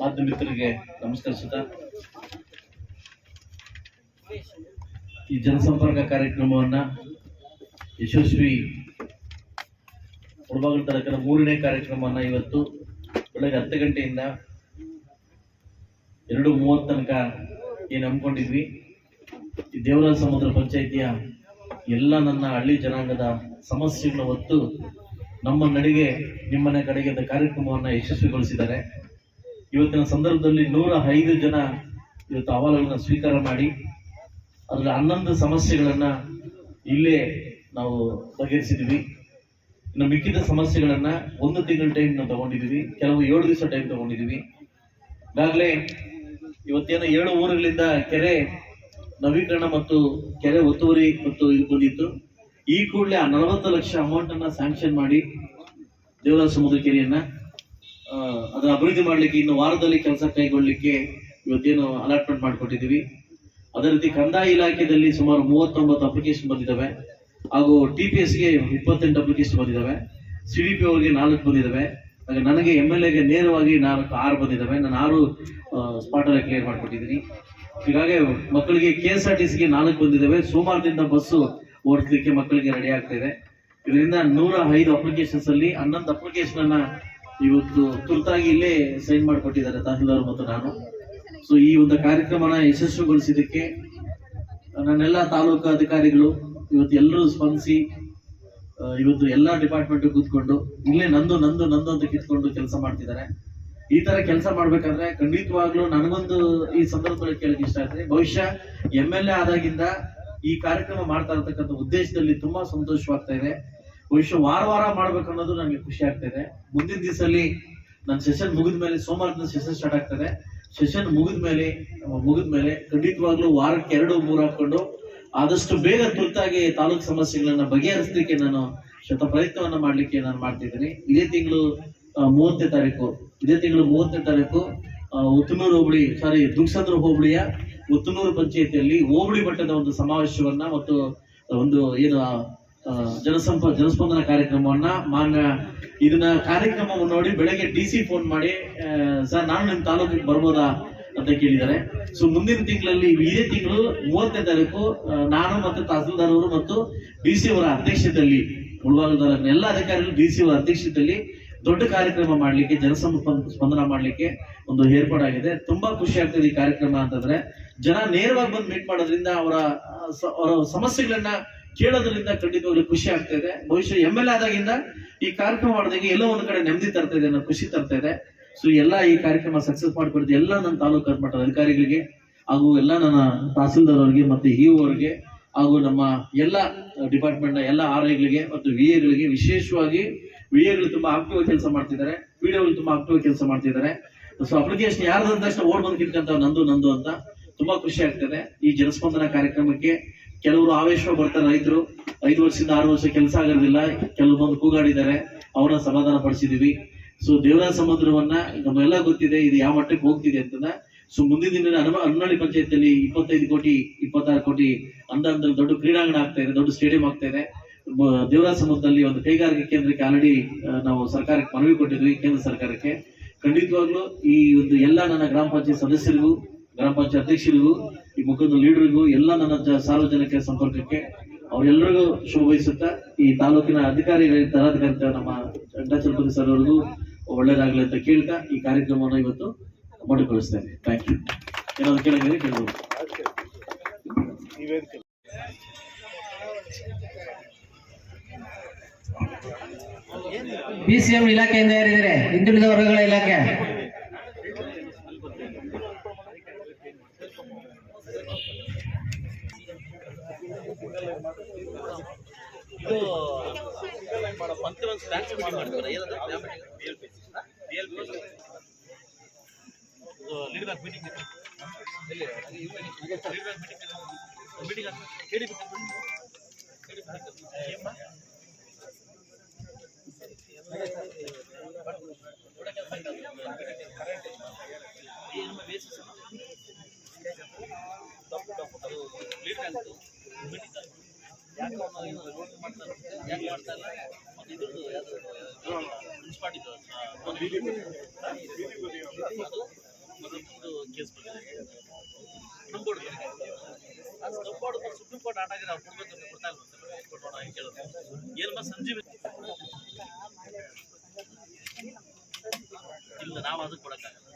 ಮಾಧ್ಯಮಿಕರಿಗೆ ನಮಸ್ಕರಿಸುತ್ತಾ, ಈ ಜನಸಂಪರ್ಕ ಕಾರ್ಯಕ್ರಮವನ್ನ ಯಶಸ್ವಿ ಮುಳಬಾಗಿಲು ತಾಲೂಕಿನ ಮೂರನೇ ಕಾರ್ಯಕ್ರಮವನ್ನ ಇವತ್ತು ಬೆಳಗ್ಗೆ ಹತ್ತು ಗಂಟೆಯಿಂದ ಎರಡು ಮೂವತ್ತು ತನಕ ಏನು ಹಮ್ಮಿಕೊಂಡಿದ್ವಿ. ಈ ದೇವರಾಜ ಸಮುದ್ರ ಪಂಚಾಯಿತಿಯ ಎಲ್ಲ ನನ್ನ ಹಳ್ಳಿ ಜನಾಂಗದ ಸಮಸ್ಯೆಗಳ ಹೊತ್ತು ನಮ್ಮ ನಡಿಗೆ ನಿಮ್ಮನೆ ಕಡೆಗೆ ಕಾರ್ಯಕ್ರಮವನ್ನ ಯಶಸ್ವಿಗೊಳಿಸಿದ್ದಾರೆ. ಇವತ್ತಿನ ಸಂದರ್ಭದಲ್ಲಿ ನೂರ ಐದು ಜನ ಇವತ್ತು ಅಹವಾಲುಗಳನ್ನ ಸ್ವೀಕಾರ ಮಾಡಿ ಅದರ ಹನ್ನೊಂದು ಸಮಸ್ಯೆಗಳನ್ನ ಇಲ್ಲೇ ನಾವು ಬಗೆಹರಿಸಿದ್ವಿ ಇನ್ನು ಮಿಕ್ಕಿದ ಸಮಸ್ಯೆಗಳನ್ನ ಒಂದು ತಿಂಗಳ ಟೈಮ್ ನಾವು ತಗೊಂಡಿದೀವಿ ಕೆಲವು ಏಳು ದಿವಸ ಟೈಮ್ ತಗೊಂಡಿದ್ದೀವಿ. ಈಗಾಗಲೇ ಇವತ್ತೇನು ಏಳು ಊರುಗಳಿಂದ ಕೆರೆ ನವೀಕರಣ ಮತ್ತು ಕೆರೆ ಒತ್ತುವರಿ ಮತ್ತು ಇದು ಬಂದಿತ್ತು. ಈ ಕೂಡಲೇ ಆ ನಲವತ್ತು ಲಕ್ಷ ಅಮೌಂಟ್ ಅನ್ನ ಸ್ಯಾಂಕ್ಷನ್ ಮಾಡಿ ದೇವರ ಸಮುದ್ರ ಕೆರೆಯನ್ನ ಅದರ ಅಭಿವೃದ್ಧಿ ಮಾಡಲಿಕ್ಕೆ ಇನ್ನು ವಾರದಲ್ಲಿ ಕೆಲಸ ಕೈಗೊಳ್ಳಲಿಕ್ಕೆ ಇವತ್ತೇನು ಅಲಾಟ್ಮೆಂಟ್ ಮಾಡಿಕೊಟ್ಟಿದ್ದೀವಿ. ಅದೇ ರೀತಿ ಕಂದಾಯ ಇಲಾಖೆಯಲ್ಲಿ ಸುಮಾರು ಮೂವತ್ತೊಂಬತ್ತು ಅಪ್ಲಿಕೇಶನ್ ಬಂದಿದ್ದಾವೆ. ಹಾಗೂ ಟಿ ಪಿ ಎಸ್ಗೆ ಇಪ್ಪತ್ತೆಂಟು ಅಪ್ಲಿಕೇಶನ್ ಬಂದಿದ್ದಾವೆ. ಸಿ ಡಿ ಪಿ ಅವರಿಗೆ ನಾಲ್ಕು ಬಂದಿದ್ದಾವೆ. ಹಾಗೆ ನನಗೆ ಎಂ ಎಲ್ ಎಗೆ ನೇರವಾಗಿ ನಾಲ್ಕು, ಆರು ಬಂದಿದ್ದಾವೆ. ನಾನು ಆರು ಸ್ಪಾಟ್ ಅಲ್ಲಿ ಕ್ಲಿಯರ್ ಮಾಡಿಕೊಟ್ಟಿದ್ದೀನಿ. ಹೀಗಾಗಿ ಮಕ್ಕಳಿಗೆ ಕೆ ಎಸ್ ಆರ್ ಟಿ ಸಿಗೆ ನಾಲ್ಕು ಬಂದಿದ್ದಾವೆ. ಸೋಮವಾರದಿಂದ ಬಸ್ಸು ಓಡಿಸ್ಲಿಕ್ಕೆ ಮಕ್ಕಳಿಗೆ ರೆಡಿ ಆಗ್ತಾ ಇದೆ. ಇದರಿಂದ ನೂರ ಐದು ಅಪ್ಲಿಕೇಶನ್ಸ್ ಅಲ್ಲಿ ಹನ್ನೊಂದು ಅಪ್ಲಿಕೇಶನ್ ಅನ್ನ ಇವತ್ತು ತುರ್ತಾಗಿ ಇಲ್ಲೇ ಸೈನ್ ಮಾಡಿಕೊಟ್ಟಿದ್ದಾರೆ, ತಹಸೀಲ್ದಾರ್ ಮತ್ತು ನಾನು. ಸೊ ಈ ಒಂದು ಕಾರ್ಯಕ್ರಮನ ಯಶಸ್ವಿಗೊಳಿಸಿದ್ದಕ್ಕೆ ನನ್ನೆಲ್ಲ ತಾಲೂಕು ಅಧಿಕಾರಿಗಳು ಇವತ್ತು ಎಲ್ಲರೂ ಸ್ಪಂದಿಸಿ ಇವತ್ತು ಎಲ್ಲ ಡಿಪಾರ್ಟ್ಮೆಂಟ್ ಕೂತ್ಕೊಂಡು, ಇಲ್ಲೇ ನಂದು ನಂದು ನಂದು ಅಂತ ಕಿತ್ಕೊಂಡು ಕೆಲಸ ಮಾಡ್ತಿದ್ದಾರೆ. ಈ ತರ ಕೆಲಸ ಮಾಡ್ಬೇಕಾದ್ರೆ ಖಂಡಿತವಾಗ್ಲೂ ನನಗೊಂದು ಈ ಸಂದರ್ಭದಲ್ಲಿ ಕೇಳಕ್ ಇಷ್ಟ ಆಗ್ತದೆ ಬಹುಶಃ ಎಂ ಎಲ್ ಎ ಆದಾಗಿಂದ ಈ ಕಾರ್ಯಕ್ರಮ ಮಾಡ್ತಾ ಇರತಕ್ಕಂಥ ಉದ್ದೇಶದಲ್ಲಿ ತುಂಬಾ ಸಂತೋಷವಾಗ್ತಾ ಇದೆ. ಬಹುಶಃ ವಾರ ವಾರ ಮಾಡ್ಬೇಕನ್ನೋದು ನನಗೆ ಖುಷಿ ಆಗ್ತಾ ಇದೆ. ಮುಂದಿನ ದಿವಸಲ್ಲಿ ನನ್ನ ಸೆಷನ್ ಮುಗಿದ ಮೇಲೆ ಸೋಮವಾರದಿಂದ ಸೆಷನ್ ಸ್ಟಾರ್ಟ್ ಆಗ್ತದೆ. ಸೆಷನ್ ಮುಗಿದ ಮೇಲೆ ಮುಗಿದ ಮೇಲೆ ಖಂಡಿತವಾಗ್ಲೂ ವಾರಕ್ಕೆ ಎರಡು ಮೂರು ಹಾಕೊಂಡು ಆದಷ್ಟು ಬೇಗ ತುರ್ತಾಗಿ ತಾಲೂಕು ಸಮಸ್ಯೆಗಳನ್ನ ಬಗೆಹರಿಸಲಿಕ್ಕೆ ನಾನು ಶತ ಪ್ರಯತ್ನವನ್ನ ಮಾಡ್ಲಿಕ್ಕೆ ನಾನು ಮಾಡ್ತಿದ್ದೀನಿ. ಇದೇ ತಿಂಗಳು ಮೂವತ್ತನೇ ತಾರೀಕು. ಇದೇ ತಿಂಗಳು ಮೂವತ್ತನೇ ತಾರೀಕು ಉತ್ತನೂರು ಹೋಬಳಿ ಸಾರಿ ದುಗ್ಸಂದ್ರ ಹೋಬಳಿಯ ಉತ್ತನೂರು ಪಂಚಾಯತಿಯಲ್ಲಿ ಹೋಬಳಿ ಮಟ್ಟದ ಒಂದು ಸಮಾವೇಶವನ್ನ ಮತ್ತು ಒಂದು ಏನು ಜನಸಂಪ, ಜನಸ್ಪಂದನ ಕಾರ್ಯಕ್ರಮವನ್ನ ಮಾನ್ಯ ಇದನ್ನ ಕಾರ್ಯಕ್ರಮವನ್ನು ನೋಡಿ ಬೆಳಗ್ಗೆ ಡಿ ಸಿ ಫೋನ್ ಮಾಡಿ ಸರ್ ನಾನು ನಿಮ್ಮ ತಾಲೂಕಿಗೆ ಬರ್ಬೋದಾ ಅಂತ ಕೇಳಿದ್ದಾರೆ. ಸೊ ಮುಂದಿನ ತಿಂಗಳಲ್ಲಿ, ಇದೇ ತಿಂಗಳು ಮೂವತ್ತನೇ ತಾರೀಕು ನಾನು ಮತ್ತು ತಹಸೀಲ್ದಾರ್ ಅವರು ಮತ್ತು ಡಿ ಸಿ ಅವರ ಅಧ್ಯಕ್ಷತೆಯಲ್ಲಿ ಮುಳಬಾಗದ ಎಲ್ಲ ಅಧಿಕಾರಿಗಳು ಡಿ ಸಿ ಅವರ ಅಧ್ಯಕ್ಷತೆಯಲ್ಲಿ ದೊಡ್ಡ ಕಾರ್ಯಕ್ರಮ ಮಾಡ್ಲಿಕ್ಕೆ ಜನಸಂಪ ಸ್ಪಂದನ ಮಾಡ್ಲಿಕ್ಕೆ ಒಂದು ಏರ್ಪಾಡಾಗಿದೆ. ತುಂಬಾ ಖುಷಿ ಆಗ್ತದೆ ಈ ಕಾರ್ಯಕ್ರಮ ಅಂತಂದ್ರೆ. ಜನ ನೇರವಾಗಿ ಬಂದು ಮೀಟ್ ಮಾಡೋದ್ರಿಂದ ಅವರ ಅವರ ಸಮಸ್ಯೆಗಳನ್ನ ಕೇಳೋದ್ರಿಂದ ಖಂಡಿತವಾಗ್ಲೂ ಖುಷಿ ಆಗ್ತಾ ಇದೆ. ಬಹುಶಃ ಎಂ ಎಲ್ ಆದಾಗಿಂದ ಈ ಕಾರ್ಯಕ್ರಮ ಮಾಡಿದಾಗ ಎಲ್ಲೋ ಒಂದು ಕಡೆ ನೆಮ್ಮದಿ ತರ್ತಾ ಇದೆ, ಅನ್ನೋ ಖುಷಿ ತರ್ತಾ ಇದೆ. ಸೊ ಎಲ್ಲ ಈ ಕಾರ್ಯಕ್ರಮ ಸಕ್ಸಸ್ ಮಾಡಿಕೊಡ್ತೀವಿ ಎಲ್ಲ ನನ್ನ ತಾಲೂಕು ಮಟ್ಟದ ಅಧಿಕಾರಿಗಳಿಗೆ ಹಾಗೂ ಎಲ್ಲ ನನ್ನ ತಹಸೀಲ್ದಾರ್ ಅವರಿಗೆ ಮತ್ತೆ ಇಒ ಅವರಿಗೆ ಹಾಗೂ ನಮ್ಮ ಎಲ್ಲ ಡಿಪಾರ್ಟ್ಮೆಂಟ್ನ ಎಲ್ಲ ಆರ್ ಐಗಳಿಗೆ ಮತ್ತು ವಿ ಎಗಳಿಗೆ ವಿಶೇಷವಾಗಿ ವಿ ಎಗಳು ತುಂಬಾ ಆಕ್ಟಿವ್ ಕೆಲಸ ಮಾಡ್ತಿದ್ದಾರೆ ವಿಡಿಯೋಗಳು ತುಂಬಾ ಆಕ್ಟಿವ್ ಕೆಲಸ ಮಾಡ್ತಿದ್ದಾರೆ. ಸೊ ಅಪ್ಲಿಕೇಶನ್ ಅಂದ ತಕ್ಷಣ ಓಡ್ ಬಂದು ಕಿತ್ಕೊಂತ ನಂದು ನಂದು ಅಂತ ತುಂಬಾ ಖುಷಿ ಆಗ್ತದೆ. ಈ ಜನಸ್ಪಂದನ ಕಾರ್ಯಕ್ರಮಕ್ಕೆ ಕೆಲವರು ಆವೇಶ ಬರ್ತಾರೆ ರೈತರು. ಐದು ವರ್ಷದಿಂದ ಆರು ವರ್ಷ ಕೆಲಸ ಆಗಿರೋದಿಲ್ಲ ಕೆಲವು ಬಂದು ಕೂಗಾಡಿದ್ದಾರೆ. ಅವರ ಸಮಾಧಾನ ಪಡಿಸಿದೀವಿ. ಸೊ ದೇವರ ಸಮುದ್ರವನ್ನ ನಮ್ಮೆಲ್ಲ ಗೊತ್ತಿದೆ, ಇದು ಯಾವ ಮಟ್ಟಕ್ಕೆ ಹೋಗ್ತಿದೆ ಅಂತ ಸೊ ಮುಂದಿನ ದಿನ ಅನ್ನಳ್ಳಿ ಪಂಚಾಯತ್ ಅಲ್ಲಿ ಇಪ್ಪತ್ತೈದು ಕೋಟಿ, ಇಪ್ಪತ್ತಾರು ಕೋಟಿ ಅಂದ ದೊಡ್ಡ ಕ್ರೀಡಾಂಗಣ ಆಗ್ತಾ ಇದೆ, ದೊಡ್ಡ ಸ್ಟೇಡಿಯಂ ಆಗ್ತಾ ಇದೆ. ದೇವರಾಜ ಸಮುದ್ರದಲ್ಲಿ ಒಂದು ಕೈಗಾರಿಕೆ ಕೇಂದ್ರಕ್ಕೆ ಆಲ್ರೆಡಿ ನಾವು ಸರ್ಕಾರಕ್ಕೆ ಮನವಿ ಕೊಟ್ಟಿದ್ವಿ, ಕೇಂದ್ರ ಸರ್ಕಾರಕ್ಕೆ. ಖಂಡಿತವಾಗ್ಲೂ ಈ ಒಂದು ಎಲ್ಲ ನನ್ನ ಗ್ರಾಮ ಪಂಚಾಯತ್ ಸದಸ್ಯರಿಗೂ, ಗ್ರಾಮ ಪಂಚಾಯತ್ ಅಧ್ಯಕ್ಷರಿಗೂ, ಈ ಮುಖಂಡ ಲೀಡರ್ಗೂ, ಎಲ್ಲ ನನ್ನ ಸಾರ್ವಜನಿಕ ಸಂಪರ್ಕಕ್ಕೆ ಅವರೆಲ್ಲರಿಗೂ ಶುಭ ಈ ತಾಲೂಕಿನ ಅಧಿಕಾರಿಗಳ ತರಾಧಿಕಾರಿ ನಮ್ಮ ಚಂಡಾಚಲಪತಿ ಸರ್ ಅವರಿಗೂ ಒಳ್ಳೇದಾಗಲಿ ಅಂತ ಕೇಳ್ತಾ ಈ ಕಾರ್ಯಕ್ರಮವನ್ನು ಇವತ್ತು ಮಾಡಿಕೊಳಿಸ್ತೇನೆ ಥ್ಯಾಂಕ್ ಯು ಏನಾದ್ರು ಕೇಳಿದ್ರೆ ಕೇಳ್ಬೋದು. ಬಿ ಸಿ ಎಂ ಇಲಾಖೆಯಿಂದ ಯಾರಿದ್ದಾರೆ? ಹಿಂದುಳಿದ ವರ್ಗಗಳ ಇಲಾಖೆ. ಯಾಕೆ ಮಾಡ್ತಾ ಇಲ್ಲ ಮತ್ತೆ ಇದ್ರದ್ದು ಯಾವ್ದು ಮುನ್ಸಿಪಾಲಿಟಿ ಕೇಸ್ ಬಂದಿದೆ. ಅದು ನಂಬೋರ್ಡ್ ಸುಪ್ರೀಂ ಕೋರ್ಟ್ ಆಟ ಆಗಿದೆ ಅವ್ರು ಕೊಡ್ಬೇಕು ಅಂತ ಅಂತ ಕೇಳೋದು. ಇಲ್ಲ, ನಾವು ಅದಕ್ಕೆ ಕೊಡಕ್ಕಾಗಲ್ಲ.